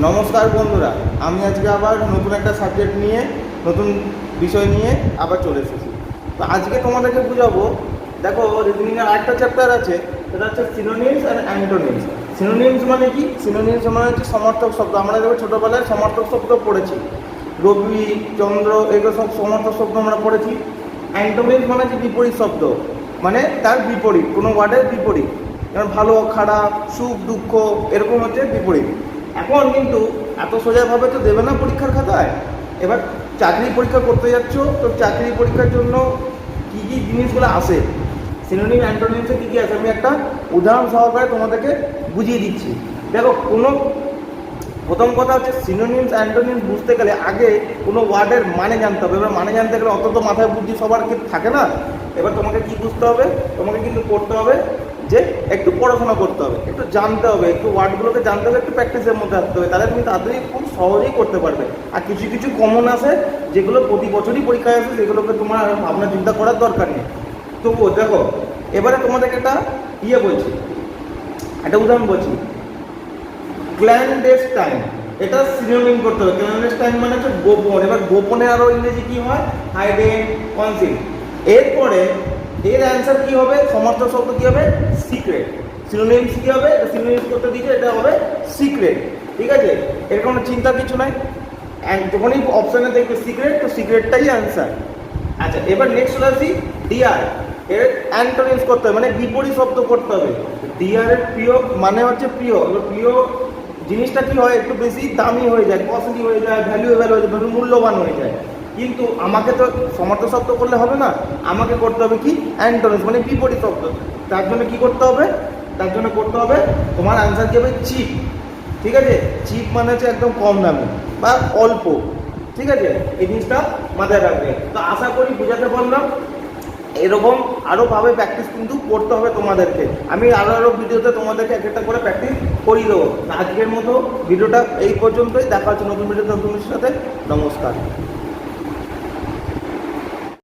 নমস্কার বন্ধুরা, আমি আজকে আবার নতুন একটা সাবজেক্ট নিয়ে, নতুন বিষয় নিয়ে আবার চলে এসেছি। তো আজকে তোমাদেরকে বুঝাবো, দেখো রিজনিংয়ের আরেকটা চ্যাপ্টার আছে, সেটা হচ্ছে সিনোনিমস অ্যান্ড অ্যান্টোনিমস সিনোনিমস মানে কি? সিনোনিমস মানে হচ্ছে সমর্থক শব্দ। আমরা দেখো ছোটোবেলায় সমর্থক শব্দ পড়েছি। রবি, চন্দ্র, এগুলো সব সমর্থক শব্দ আমরা পড়েছি। অ্যান্টোনিমস মানে হচ্ছে বিপরীত শব্দ। মানে তার বিপরীত, কোনো ওয়ার্ডের বিপরীত। যেমন ভালো, খারাপ, সুখ, দুঃখ, এরকম হচ্ছে বিপরীত। এখন কিন্তু এত সোজাভাবে তো দেবে না পরীক্ষার খাতায়। এবার চাকরি পরীক্ষা করতে যাচ্ছ, তো চাকরি পরীক্ষার জন্য কী কী জিনিসগুলো আসে? সিনোনিম অ্যান্টোনিমসে কী কী আছে? আমি একটা উদাহরণ সহকারে তোমাদেরকে বুঝিয়ে দিচ্ছি। দেখো, কোনো, প্রথম কথা হচ্ছে সিনোনিমস অ্যান্টোনিমস বুঝতে গেলে আগে কোনো ওয়ার্ডের মানে জানতে হবে। এবার মানে জানতে গেলে অত তো মাথায় বুদ্ধি সবার থাকে না? এবার তোমাকে কি বুঝতে হবে? তোমাকে কিন্তু করতে হবে যে একটু পড়াশোনা করতে হবে, একটু জানতে হবে, একটু ওয়ার্ডগুলোকে জানতে হবে, একটু প্র্যাকটিসের মধ্যে আসতে হবে, তাহলে তুমি তাড়াতাড়ি খুব সহজেই করতে পারবে। আর কিছু কিছু কমন আছে, যেগুলো প্রতি বছরই পরীক্ষায় আসে, সেগুলোকে তোমার ভাবনা চিন্তা করার দরকার নেই। তবুও দেখো, এবারে তোমাদেরকে একটা ইয়ে বলছি, একটা উদাহরণ বলছি। ক্ল্যান্ডেস্টাইন এটা সিনোনিম করতে হবে। ক্ল্যান্ডেস্টাইন মানে হচ্ছে গোপন, এবার গোপনে আরও ইংরেজি কি হয়? হাইডেন কনসিল এরপরে এর অ্যান্সার কি হবে? সমর্থক শব্দ কি হবে? সিক্রেট সিনোনিমস কি হবে? সিনোনিমস করতে দিয়েছে, এটা হবে সিক্রেট ঠিক আছে? এর কোনো চিন্তার কিছু নাই? যখনই অপশানে দেখবে সিক্রেট তো সিক্রেটটাই অ্যান্সার আচ্ছা এবার নেক্সট চলে আসি ডিআর এর অ্যান্টোনিমস করতে হবে মানে বিপরীত শব্দ করতে হবে। ডিআর এর প্রিয় মানে হচ্ছে প্রিয় প্রিয় জিনিসটা কি হয়? একটু বেশি দামি হয়ে যায় কস্টলি হয়ে যায় ভ্যালুয়েবল হয়ে যায় মূল্যবান হয়ে যায়। কিন্তু আমাকে তো সমর্থ শব্দ করলে হবে না, আমাকে করতে হবে কি? অ্যান্টোনিমস মানে বিপরীত শব্দ। তার জন্য কি করতে হবে? তার জন্য করতে হবে তোমার অ্যান্সার কি হবে? চিপ ঠিক আছে? চিপ মানে হচ্ছে একদম কম দামে বা অল্প। ঠিক আছে? এই জিনিসটা মাথায় রাখবে। তো আশা করি বুঝাতে পারলাম। এরকম আরও ভাবে প্র্যাকটিস কিন্তু করতে হবে তোমাদেরকে। আমি আরও আরও ভিডিওতে তোমাদেরকে এক একটা করে প্র্যাকটিস করিয়ে দেবো। আজকের মতো ভিডিওটা এই পর্যন্তই। দেখা হচ্ছে নতুন ভিডিওতে নতুন সাথে। নমস্কার।